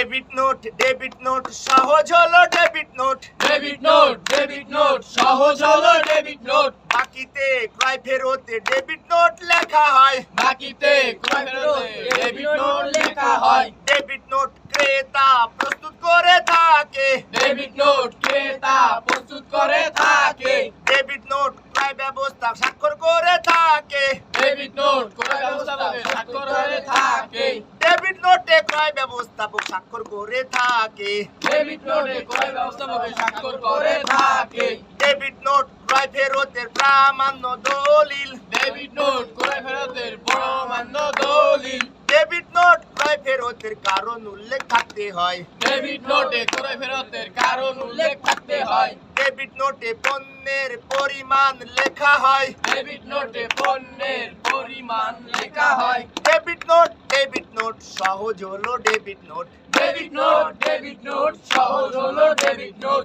Debit note debit note সহজ হলো debit note. Debit note debit note সহজ হলো ডেবিট নোট। বাকিতে ক্রয় ফেরতে ডেবিট নোট লেখা হয়। বাকিতে ক্রয় ফেরতে ডেবিট নোট লেখা হয়। ডেবিট নোট ক্রেতা প্রস্তুত করে থাকে। ডেবিট নোট ক্রেতা প্রস্তুত করে থাকে। ডেবিট নোট ক্রয় ব্যবস্থা স্বাক্ষর করে থাকে ডেবিট নোট ক্রয় ব্যবস্থাপকে স্বাক্ষর করে থাকে ডেবিট নোটে ক্রয় ব্যবস্থাপক স্বাক্ষর করে থাকে। ডেবিট নোটে ক্রয় ব্যবস্থাপকে স্বাক্ষর করে থাকে। ডেবিট নোট ক্রয় ফেরতের প্রামাণ্য দলিল। ডেবিট নোট ক্রয় ফেরতের প্রমাণ্য দলিল। ডেবিট নোট ক্রয় ফেরতের কারণ উল্লেখ থাকতে হয়। ডেবিট নোটে ক্রয় ফেরতের কারণ উল্লেখ থাকতে হয়। ডেবিট নোটে পণ্যের পরিমাণ লেখা হয়। ডেবিট নোটে পণ্যের পরিমাণ লেখা হয়। ডেবিট নোট ডেবিট নোট সহজ হলো debit note debit note debit note সহজ হলো ডেবিট নোট